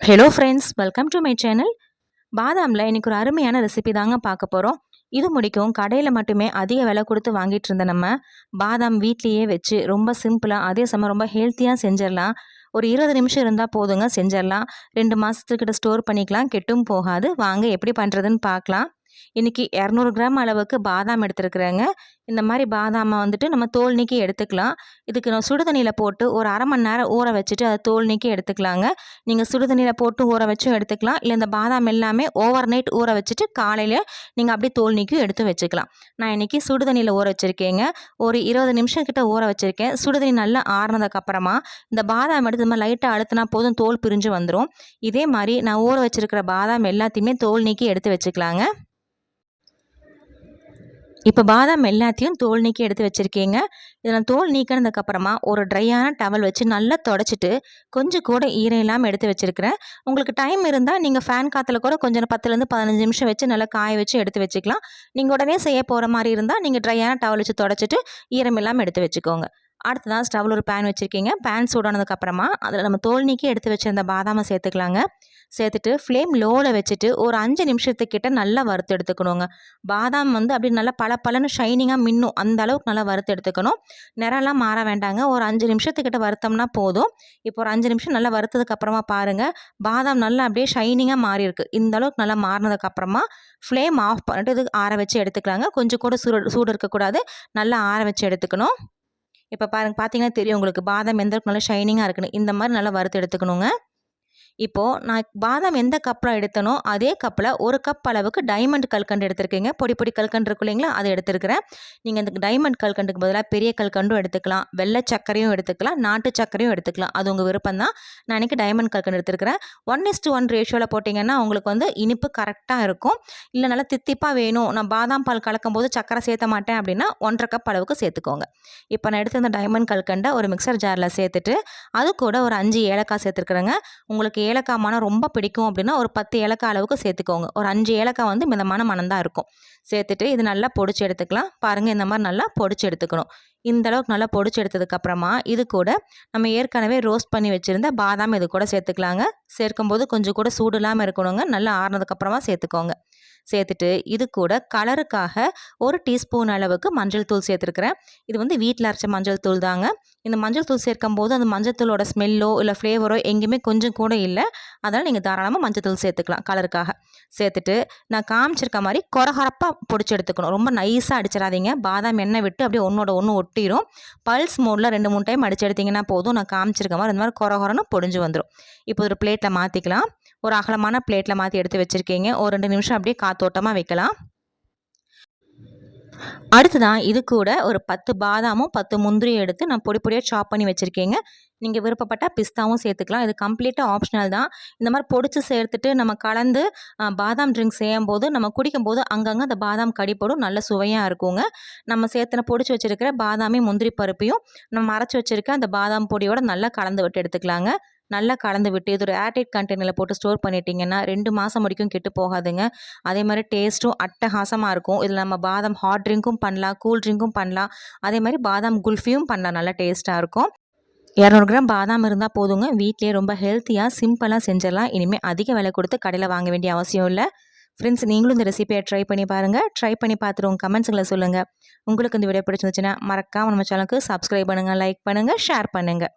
Hello friends welcome to my channel பாதாமில் இன்றைக்கி ஒரு அருமையான ரெசிபி தாங்க பார்க்க போகிறோம் இது முடிக்கும் கடையில் மட்டுமே அதிக விலை கொடுத்து வாங்கிட்டு இருந்த நம்ம பாதாம் வீட்லேயே வச்சு ரொம்ப சிம்பிளாக அதே சமயம் ரொம்ப ஹெல்த்தியாக செஞ்சிடலாம். ஒரு இருபது நிமிஷம் இருந்தால் போதுங்க செஞ்சிடலாம். ரெண்டு மாதத்துக்கிட்ட ஸ்டோர் பண்ணிக்கலாம் கெட்டும் போகாது. வாங்க எப்படி பண்ணுறதுன்னு பார்க்கலாம். இன்றைக்கி இரநூறு கிராம் அளவுக்கு பாதாம் எடுத்துருக்குறேங்க. இந்த மாதிரி பாதாமை வந்துட்டு நம்ம தோல் நீக்கி எடுத்துக்கலாம். இதுக்கு நான் சுடுதண்ணியில் போட்டு ஒரு அரை மணி நேரம் ஊற வச்சுட்டு அதை தோல் நீக்கி எடுத்துக்கலாங்க. நீங்கள் சுடுதண்ணியில் போட்டு ஊற வச்சும் எடுத்துக்கலாம். இல்லை இந்த பாதாம் எல்லாமே ஓவர் நைட் ஊற வச்சுட்டு காலையில் நீங்கள் அப்படியே தோல் நீக்கி எடுத்து வச்சுக்கலாம். நான் இன்றைக்கி சுடுதண்ணியில் ஊற வச்சுருக்கேங்க. ஒரு இருபது நிமிஷம் கிட்ட ஊற வச்சுருக்கேன். சுடுதண்ணி நல்லா ஆறுனதுக்கப்புறமா இந்த பாதாம் எடுத்து நம்ம லைட்டாக அழுத்தினா போதும் தோல் பிரிஞ்சு வந்துடும் இதே மாதிரி நான் ஊற வச்சுருக்கிற பாதாம் எல்லாத்தையுமே தோல் நீக்கி எடுத்து வச்சுக்கலாங்க. இப்போ பாதாம் எல்லாத்தையும் தோல் நீக்கி எடுத்து வச்சுருக்கீங்க. இதில் தோல் நீக்கினதுக்கப்புறமா ஒரு ட்ரையான டவல் வச்சு நல்லா தொடச்சிட்டு கொஞ்சம் கூட ஈரம் இல்லாமல் எடுத்து வச்சுருக்கிறேன். உங்களுக்கு டைம் இருந்தால் நீங்கள் ஃபேன் காற்றுல கூட கொஞ்சம் பத்துலேருந்து பதினஞ்சு நிமிஷம் வச்சு நல்லா காய வச்சு எடுத்து வச்சுக்கலாம். நீங்கள் உடனே செய்ய போகிற மாதிரி இருந்தால் நீங்கள் ட்ரையான டவல் வச்சு தொடச்சிட்டு ஈரம் இல்லாமல் எடுத்து வச்சுக்கோங்க. அடுத்ததான் ஸ்டவ்வில் ஒரு பேன் வச்சுருக்கீங்க. பேன் சூடானதுக்கப்புறமா அதில் நம்ம தோல் நீக்கி எடுத்து வச்சுருந்த பாதாமை சேர்த்துக்கலாங்க. சேர்த்துட்டு ஃப்ளேம் லோவில் வச்சுட்டு ஒரு அஞ்சு நிமிஷத்துக்கிட்ட நல்லா வறுத்து எடுத்துக்கணுங்க. பாதாம் வந்து அப்படி நல்லா பல பலன்னு ஷைனிங்காக மின்னும். அந்த அளவுக்கு நல்லா வறுத்து எடுத்துக்கணும். நிறம்லாம் மாற வேண்டாங்க. ஒரு அஞ்சு நிமிஷத்துக்கிட்ட வறுத்தோம்னா போதும். இப்போ ஒரு அஞ்சு நிமிஷம் நல்லா வறுத்ததுக்கப்புறமா பாருங்கள் பாதாம் நல்லா அப்படியே ஷைனிங்காக மாறி இருக்கு இந்த அளவுக்கு நல்லா மாறினதுக்கப்புறமா ஃப்ளேம் ஆஃப் பண்ணிட்டு இது ஆற வச்சு எடுத்துக்கலாங்க. கொஞ்சம் கூட சூடு சூடு இருக்கக்கூடாது. நல்லா ஆற வச்சு எடுத்துக்கணும். இப்போ பாருங்க பார்த்தீங்கன்னா தெரியும் உங்களுக்கு. பாதாம் எந்த அளவுக்கு நல்லா ஷைனிங்காக இருக்குன்னு. இந்த மாதிரி நல்லா வறுத்து எடுத்துக்கணுங்க. இப்போது நான் பாதாம் எந்த கப்பில் எடுத்தனோ அதே கப்பில் ஒரு கப் அளவுக்கு டைமண்ட் கல்கண்டு எடுத்துருக்கீங்க. பொடி பொடி கல்கண்டு இருக்கும் இல்லைங்களா? அதை எடுத்துருக்கிறேன். நீங்கள் இந்த டைமண்ட் கல்கண்டுக்கு பதிலாக பெரிய கல்கண்டும் எடுத்துக்கலாம். வெள்ளை சர்க்கரையும் எடுத்துக்கலாம். நாட்டு சர்க்கரையும் எடுத்துக்கலாம். அது உங்கள் விருப்பம் தான் நான் இன்றைக்கி டைமண்ட் கல்கண்டு எடுத்துருக்கிறேன். ஒன் இஸ் டு ஒன் ரேஷியோவில் போட்டிங்கன்னா உங்களுக்கு வந்து இனிப்பு கரெக்டாக இருக்கும். இல்லை நல்லா தித்திப்பாக வேணும். நான் பாதாம் பால் கலக்கும் போது சர்க்கரை சேர்த்த மாட்டேன் அப்படின்னா ஒன்றரை கப் அளவுக்கு சேர்த்துக்கோங்க. இப்போ நான் எடுத்து இந்த டைமண்ட் கல்கண்டை ஒரு மிக்சர் ஜாரில் சேர்த்துட்டு அது கூட ஒரு அஞ்சு ஏலக்காய் சேர்த்துருக்குறேங்க. உங்களுக்கு ஏலக்காய் மனம் ரொம்ப பிடிக்கும் அப்படின்னா ஒரு பத்து ஏலக்காய் அளவுக்கு சேர்த்துக்கோங்க. ஒரு அஞ்சு ஏலக்காய் வந்து மிதமான மனம்தான் இருக்கும். சேர்த்துட்டு இது நல்லா பொடிச்சு எடுத்துக்கலாம். பாருங்கள் இந்த மாதிரி நல்லா பொடிச்சு எடுத்துக்கணும். இந்த அளவுக்கு நல்லா பொடிச்சு எடுத்ததுக்கப்புறமா இது கூட நம்ம ஏற்கனவே ரோஸ்ட் பண்ணி வச்சுருந்த பாதாம் இது கூட சேர்த்துக்கலாங்க. சேர்க்கும்போது கொஞ்சம் கூட சூடு இல்லாமல் இருக்கணுங்க. நல்லா ஆறுனதுக்கப்புறமா சேர்த்துக்கோங்க. சேர்த்துட்டு இது கூட கலருக்காக ஒரு டீஸ்பூன் அளவுக்கு மஞ்சள் தூள் சேர்த்துருக்குறேன். இது வந்து வீட்டில் அரைச்ச மஞ்சள் தூள் தாங்க. இந்த மஞ்சள் தூள் சேர்க்கும் போது அந்த மஞ்சள் தூளோட ஸ்மெல்லோ இல்லை ஃப்ளேவரோ எங்கேயுமே கொஞ்சம் கூட இல்லை. அதனால் நீங்கள் தாராளமாக மஞ்சள் தூள் சேர்த்துக்கலாம் கலருக்காக. சேர்த்துட்டு நான் காமிச்சிருக்க மாதிரி கொரகரப்பாக பொடிச்சு எடுத்துக்கணும். ரொம்ப நைஸாக அடிச்சிடாதீங்க. பாதாம் எண்ணெய் விட்டு அப்படியே ஒன்றோட ஒன்று ஒட்டிடும் பல்ஸ் மோடில் ரெண்டு மூணு டைம் அடிச்சு எடுத்திங்கன்னா போதும். நான் காமிச்சிருக்க மாதிரி இந்த மாதிரி கொரகொரன்னு பொடிஞ்சு வந்துடும் இப்போ ஒரு பிளேட்டில் மாற்றிக்கலாம் ஒரு அகலமான பிளேட்டில் மாற்றி எடுத்து வச்சுருக்கீங்க. ஒரு ரெண்டு நிமிஷம் அப்படியே காத்தோட்டமாக வைக்கலாம். அடுத்ததான் இது கூட ஒரு பத்து பாதாமும் பத்து முந்திரியும் எடுத்து நான் பொடி பொடியாக சாப் பண்ணி வச்சுருக்கேங்க. நீங்கள் விருப்பப்பட்டால் பிஸ்தாவும் சேர்த்துக்கலாம். இது கம்ப்ளீட்டாக ஆப்ஷனல் தான். இந்த மாதிரி பொடிச்சு சேர்த்துட்டு நம்ம கலந்து பாதாம் ட்ரிங்க் செய்யும் போது நம்ம குடிக்கும்போது அங்கங்கே அந்த பாதாம் கடிப்படும் நல்ல சுவையாக இருக்குங்க. நம்ம சேர்த்துன பொடிச்சு வச்சுருக்கிற பாதாமே முந்திரி பருப்பையும் நம்ம மறைச்சி வச்சுருக்க அந்த பாதாம் பொடியோட நல்லா கலந்து விட்டு எடுத்துக்கலாங்க. நல்லா கலந்து விட்டு இது ஒரு ஏர்டைட் கண்டெய்னரில் போட்டு ஸ்டோர் பண்ணிட்டீங்கன்னா ரெண்டு மாதம் வரைக்கும் கெட்டு போகாதுங்க. அதே மாதிரி டேஸ்ட்டும் அட்டகாசமாக இருக்கும். இதில் நம்ம பாதாம் ஹாட் ட்ரிங்க்கும் பண்ணலாம் கூல் ட்ரிங்க்கும் பண்ணலாம். அதே மாதிரி பாதாம் குல்ஃபியும் பண்ணலாம். நல்லா டேஸ்ட்டாக இருக்கும். இரநூறு கிராம் பாதாம் இருந்தால் போதுங்க. வீட்லேயே ரொம்ப ஹெல்த்தியாக சிம்பிளாக செஞ்சிடலாம். இனிமேல் அதிக விலை கொடுத்து கடையில் வாங்க வேண்டிய அவசியம் இல்லை. ஃப்ரெண்ட்ஸ் நீங்களும் இந்த ரெசிபியை ட்ரை பண்ணி பாருங்கள் ட்ரை பண்ணி பார்த்துட்டு உங்கள் கமெண்ட்ஸுங்களை சொல்லுங்கள் உங்களுக்கு இந்த வீடியோ பிடிச்சிருந்துச்சுன்னா மறக்காமல் நம்ம சேனலுக்கு சப்ஸ்கிரைப் பண்ணுங்கள் லைக் பண்ணுங்கள் ஷேர் பண்ணுங்கள்